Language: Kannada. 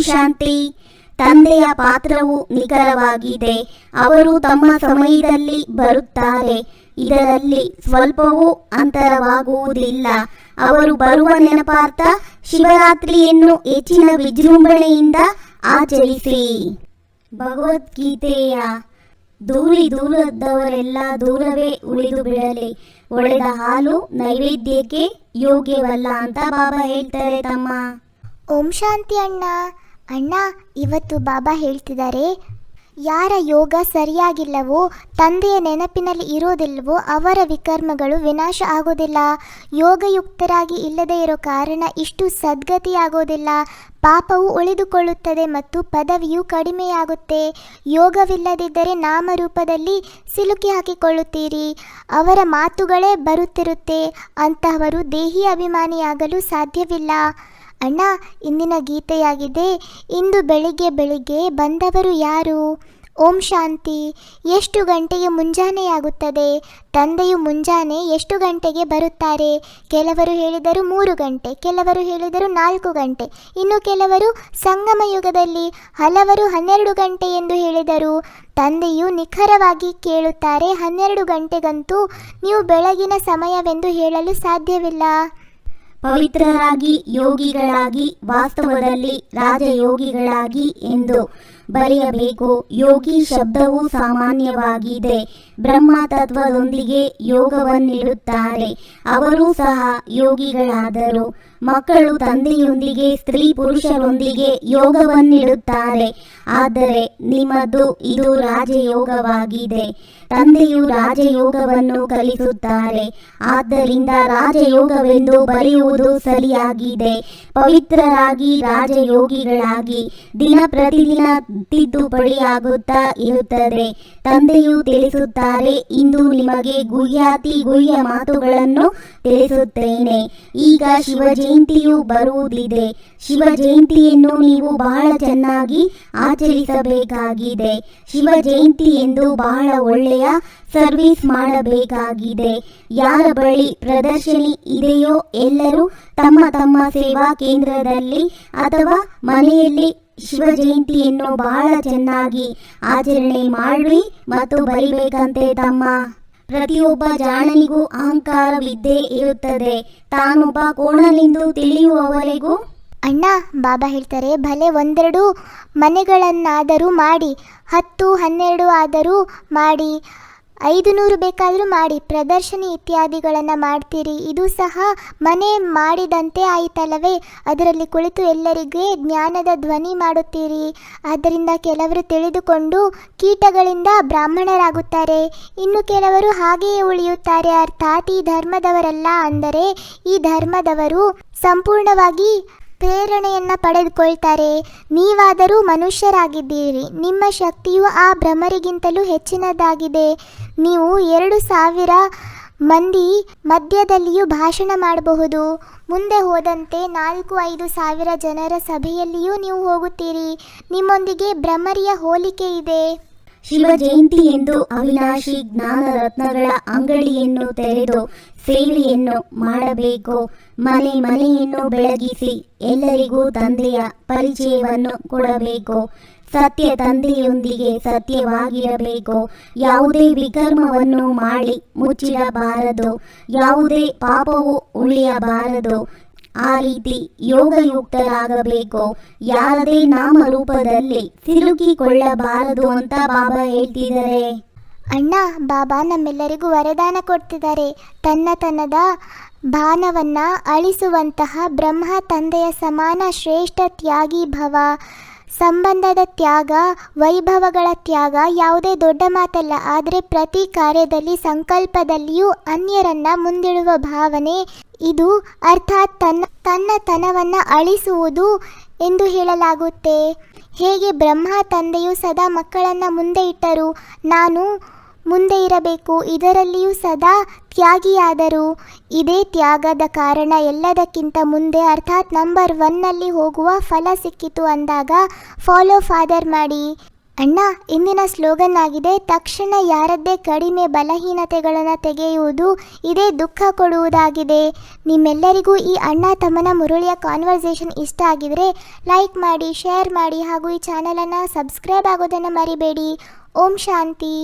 ಶಾಂತಿ. ತಂದೆಯ ಪಾತ್ರವು ನಿಖರವಾಗಿದೆ. ಅವರು ತಮ್ಮ ಸಮಯದಲ್ಲಿ ಬರುತ್ತಾರೆ. ಇದರಲ್ಲಿ ಸ್ವಲ್ಪವೂ ಅಂತರವಾಗುವುದಿಲ್ಲ. ಅವರು ಬರುವ ನೆನಪಾರ್ಥ ಶಿವರಾತ್ರಿಯನ್ನು ಹೆಚ್ಚಿನ ವಿಜೃಂಭಣೆಯಿಂದ ಆಚರಿಸಿ. ಭಗವದ್ಗೀತೆಯ ದೂರಿ ದೂರದವರೆಲ್ಲ ದೂರವೇ ಉಳಿದು ಬಿಡಲಿ. ಒಡೆದ ಹಾಲು ನೈವೇದ್ಯಕ್ಕೆ ಯೋಗ್ಯವಲ್ಲ ಅಂತ ಬಾಬಾ ಹೇಳ್ತಾರೆ ತಮ್ಮ. ಓಂ ಶಾಂತಿ ಅಣ್ಣ. ಅಣ್ಣ, ಇವತ್ತು ಬಾಬಾ ಹೇಳ್ತಿದ್ದಾರೆ ಯಾರ ಯೋಗ ಸರಿಯಾಗಿಲ್ಲವೋ, ತಂದೆಯ ನೆನಪಿನಲ್ಲಿ ಇರೋದಿಲ್ಲವೋ, ಅವರ ವಿಕರ್ಮಗಳು ವಿನಾಶ ಆಗೋದಿಲ್ಲ. ಯೋಗಯುಕ್ತರಾಗಿ ಇಲ್ಲದೇ ಇರೋ ಕಾರಣ ಇಷ್ಟು ಸದ್ಗತಿಯಾಗೋದಿಲ್ಲ. ಪಾಪವು ಉಳಿದುಕೊಳ್ಳುತ್ತದೆ ಮತ್ತು ಪದವಿಯು ಕಡಿಮೆಯಾಗುತ್ತೆ. ಯೋಗವಿಲ್ಲದಿದ್ದರೆ ನಾಮರೂಪದಲ್ಲಿ ಸಿಲುಕಿ ಹಾಕಿಕೊಳ್ಳುತ್ತೀರಿ. ಅವರ ಮಾತುಗಳೇ ಬರುತ್ತಿರುತ್ತೆ. ಅಂತಹವರು ದೇಹಿ ಅಭಿಮಾನಿಯಾಗಲು ಸಾಧ್ಯವಿಲ್ಲ. ಅಣ್ಣ, ಇಂದಿನ ಗೀತೆಯಾಗಿದೆ, ಇಂದು ಬೆಳಿಗ್ಗೆ ಬೆಳಿಗ್ಗೆ ಬಂದವರು ಯಾರು? ಓಂ ಶಾಂತಿ. ಎಷ್ಟು ಗಂಟೆಗೆ ಮುಂಜಾನೆಯಾಗುತ್ತದೆ? ತಂದೆಯು ಮುಂಜಾನೆ ಎಷ್ಟು ಗಂಟೆಗೆ ಬರುತ್ತಾರೆ? ಕೆಲವರು ಹೇಳಿದರು ಮೂರು ಗಂಟೆ, ಕೆಲವರು ಹೇಳಿದರು ನಾಲ್ಕು ಗಂಟೆ, ಇನ್ನು ಕೆಲವರು ಸಂಗಮ ಯುಗದಲ್ಲಿ, ಹಲವರು ಹನ್ನೆರಡು ಗಂಟೆ ಎಂದು ಹೇಳಿದರು. ತಂದೆಯು ನಿಖರವಾಗಿ ಕೇಳುತ್ತಾರೆ, ಹನ್ನೆರಡು ಗಂಟೆಗಂತೂ ನೀವು ಬೆಳಗಿನ ಸಮಯವೆಂದು ಹೇಳಲು ಸಾಧ್ಯವಿಲ್ಲ. ಪವಿತ್ರರಾಗಿ ಯೋಗಿಗಳಾಗಿ ವಾಸ್ತವದಲ್ಲಿ ರಾಜಯೋಗಿಗಳಾಗಿ ಎಂದು ಬರೆಯಬೇಕು. ಯೋಗಿ ಶಬ್ದವು ಸಾಮಾನ್ಯವಾಗಿದೆ. ಬ್ರಹ್ಮ ತತ್ವದೊಂದಿಗೆ ಯೋಗವನ್ನಿಡುತ್ತಾರೆ. ಅವರು ಸಹ ಯೋಗಿಗಳಾದರು. ಮಕ್ಕಳು ತಂದೆಯೊಂದಿಗೆ, ಸ್ತ್ರೀ ಪುರುಷರೊಂದಿಗೆ ಯೋಗವನ್ನಿಡುತ್ತಾರೆ. ಆದರೆ ನಿಮ್ಮದು ಇದು ರಾಜಯೋಗವಾಗಿದೆ. ತಂದೆಯು ರಾಜಯೋಗವನ್ನು ಕಲಿಸುತ್ತಾರೆ. ಆದ್ದರಿಂದ ರಾಜಯೋಗವೆಂದು ಬರೆಯುವುದು ಸರಿಯಾಗಿದೆ. ಪವಿತ್ರರಾಗಿ ರಾಜಯೋಗಿಗಳಾಗಿ ದಿನ ಪ್ರತಿದಿನ ತಿದ್ದುಪಡಿಯಾಗುತ್ತಾ ಇರುತ್ತದೆ. ತಂದೆಯು ತಿಳಿಸುತ್ತಾರೆ, ಇಂದು ನಿಮಗೆ ಗುಹ್ಯಾತಿ ಗುಹ್ಯ ಮಾತುಗಳನ್ನು ತಿಳಿಸುತ್ತೇನೆ. ಈಗ ಶಿವ ಜಯಂತಿಯು ಬರುವುದಿದೆ. ಶಿವ ಜಯಂತಿಯನ್ನು ನೀವು ಬಹಳ ಚೆನ್ನಾಗಿ ಆಚರಿಸಬೇಕಾಗಿದೆ. ಶಿವ ಜಯಂತಿ ಎಂದು ಬಹಳ ಒಳ್ಳೆಯ ಸರ್ವಿಸ್ ಮಾಡಬೇಕಾಗಿದೆ. ಯಾರ ಬಳಿ ಪ್ರದರ್ಶನಿ ಇದೆಯೋ ಎಲ್ಲರೂ ತಮ್ಮ ತಮ್ಮ ಸೇವಾ ಕೇಂದ್ರದಲ್ಲಿ ಅಥವಾ ಮನೆಯಲ್ಲಿ ಶಿವ ಜಯಂತಿಯನ್ನು ಬಹಳ ಚೆನ್ನಾಗಿ ಆಚರಣೆ ಮಾಡಿ ಮತ್ತು ಬರಿಬೇಕಂತೆ ತಮ್ಮ. ಪ್ರತಿಯೊಬ್ಬ ಜಾಣನಿಗೂ ಅಹಂಕಾರವಿದ್ದೇ ಇರುತ್ತದೆ. ತಾನೊಬ್ಬ ಕೋಣಲೆಂದು ತಿಳಿಯುವವರೆಗೂ? ಅಣ್ಣ, ಬಾಬಾ ಹೇಳ್ತಾರೆ, ಭಲೆ ಒಂದೆರಡು ಮನೆಗಳನ್ನಾದರೂ ಮಾಡಿ, ಹತ್ತು, ಹನ್ನೆರಡು ಆದರೂ ಮಾಡಿ ಐದು ನೂರು ಬೇಕಾದರೂ ಮಾಡಿ, ಪ್ರದರ್ಶನಿ ಇತ್ಯಾದಿಗಳನ್ನು ಮಾಡ್ತೀರಿ. ಇದು ಸಹ ಮನೆ ಮಾಡಿದಂತೆ ಆಯಿತಲ್ಲವೇ? ಅದರಲ್ಲಿ ಕುಳಿತು ಎಲ್ಲರಿಗೆ ಜ್ಞಾನದ ಧ್ವನಿ ಮಾಡುತ್ತೀರಿ. ಆದ್ದರಿಂದ ಕೆಲವರು ತಿಳಿದುಕೊಂಡು ಕೀಟಗಳಿಂದ ಬ್ರಾಹ್ಮಣರಾಗುತ್ತಾರೆ. ಇನ್ನು ಕೆಲವರು ಹಾಗೆಯೇ ಉಳಿಯುತ್ತಾರೆ. ಅರ್ಥಾತ್ ಈ ಧರ್ಮದವರಲ್ಲ ಅಂದರೆ ಈ ಧರ್ಮದವರು ಸಂಪೂರ್ಣವಾಗಿ ಪ್ರೇರಣೆಯನ್ನ ಪಡೆದುಕೊಳ್ತಾರೆ. ನೀವಾದರೂ ಮನುಷ್ಯರಾಗಿದ್ದೀರಿ. ನಿಮ್ಮ ಶಕ್ತಿಯು ಆ ಭ್ರಮರಿಗಿಂತಲೂ ಹೆಚ್ಚಿನದಾಗಿದೆ. ನೀವು ಎರಡು ಸಾವಿರ ಮಂದಿ ಮಧ್ಯದಲ್ಲಿಯೂ ಭಾಷಣ ಮಾಡಬಹುದು. ಮುಂದೆ ಹೋದಂತೆ ನಾಲ್ಕು ಐದು ಸಾವಿರ ಜನರ ಸಭೆಯಲ್ಲಿಯೂ ನೀವು ಹೋಗುತ್ತೀರಿ. ನಿಮ್ಮೊಂದಿಗೆ ಭ್ರಮರಿಯ ಹೋಲಿಕೆ ಇದೆ. ಶಿವ ಜಯಂತಿ ಎಂದು ಅವಿನಾಶಿ ಜ್ಞಾನ ರತ್ನಗಳ ಅಂಗಡಿಯನ್ನು ತೆರೆದು ಸೇವೆಯನ್ನು ಮಾಡಬೇಕು. ಮನೆ ಮನೆಯನ್ನು ಬೆಳಗಿಸಿ ಎಲ್ಲರಿಗೂ ತಂದೆಯ ಪರಿಚಯವನ್ನು ಕೊಡಬೇಕು. ಸತ್ಯ ತಂದೆಯೊಂದಿಗೆ ಸತ್ಯವಾಗಿರಬೇಕು. ಯಾವುದೇ ವಿಕರ್ಮವನ್ನು ಮಾಡಿ ಮುಚ್ಚಿಡಬಾರದು. ಯಾವುದೇ ಪಾಪವು ಉಳಿಯಬಾರದು. ಆ ರೀತಿ ಯೋಗಯುಕ್ತರಾಗಬೇಕು. ಯಾರದೇ ನಾಮರೂಪದಲ್ಲಿ ಸಿಲುಕಿಕೊಳ್ಳಬಾರದು ಅಂತ ಬಾಬಾ ಹೇಳ್ತಿದ್ದಾರೆ. ಅಣ್ಣ, ಬಾಬಾ ನಮ್ಮೆಲ್ಲರಿಗೂ ವರದಾನ ಕೊಡ್ತಿದ್ದಾರೆ. ತನ್ನ ತನ್ನದ ಬಾಣವನ್ನ ಅಳಿಸುವಂತಹ ಬ್ರಹ್ಮ ತಂದೆಯ ಸಮಾನ ಶ್ರೇಷ್ಠ ತ್ಯಾಗಿ ಭವ. ಸಂಬಂಧದ ತ್ಯಾಗ, ವೈಭವಗಳ ತ್ಯಾಗ ಯಾವುದೇ ದೊಡ್ಡ ಮಾತಲ್ಲ. ಆದರೆ ಪ್ರತಿ ಕಾರ್ಯದಲ್ಲಿ, ಸಂಕಲ್ಪದಲ್ಲಿಯೂ ಅನ್ಯರನ್ನ ಮುಂದಿಡುವ ಭಾವನೆ ಇದು. ಅರ್ಥಾತ್ ತನ್ನ ತನ್ನ ತನವನ್ನು ಅಳಿಸುವುದು ಎಂದು ಹೇಳಲಾಗುತ್ತೆ. ಹೇಗೆ ಬ್ರಹ್ಮ ತಂದೆಯು ಸದಾ ಮಕ್ಕಳನ್ನು ಮುಂದೆ ಇಟ್ಟರು, ನಾನು ಮುಂದೆ ಇರಬೇಕು, ಇದರಲ್ಲಿಯೂ ಸದಾ ತ್ಯಾಗಿಯಾದರು ಇದೇ ತ್ಯಾಗದ ಕಾರಣ ಎಲ್ಲದಕ್ಕಿಂತ ಮುಂದೆ ಅರ್ಥಾತ್ ನಂಬರ್ ಒನ್ನಲ್ಲಿ ಹೋಗುವ ಫಲ ಸಿಕ್ಕಿತು ಅಂದಾಗ ಫಾಲೋ ಫಾದರ್ ಮಾಡಿ. ಅಣ್ಣ, ಇಂದಿನ ಸ್ಲೋಗನ್ ಆಗಿದೆ, ತಕ್ಷಣ ಯಾರದ್ದೇ ಕಡಿಮೆ ಬಲಹೀನತೆಗಳನ್ನು ತೆಗೆಯುವುದು ಇದೇ ದುಃಖ ಕೊಡುವುದಾಗಿದೆ. ನಿಮ್ಮೆಲ್ಲರಿಗೂ ಈ ಅಣ್ಣ ತಮ್ಮನ ಮುರುಳಿಯ ಕಾನ್ವರ್ಸೇಷನ್ ಇಷ್ಟ ಆಗಿದರೆ ಲೈಕ್ ಮಾಡಿ ಶೇರ್ ಮಾಡಿ ಹಾಗೂ ಈ ಚಾನಲನ್ನು ಸಬ್ಸ್ಕ್ರೈಬ್ ಆಗೋದನ್ನು ಮರಿಬೇಡಿ. ಓಂ ಶಾಂತಿ.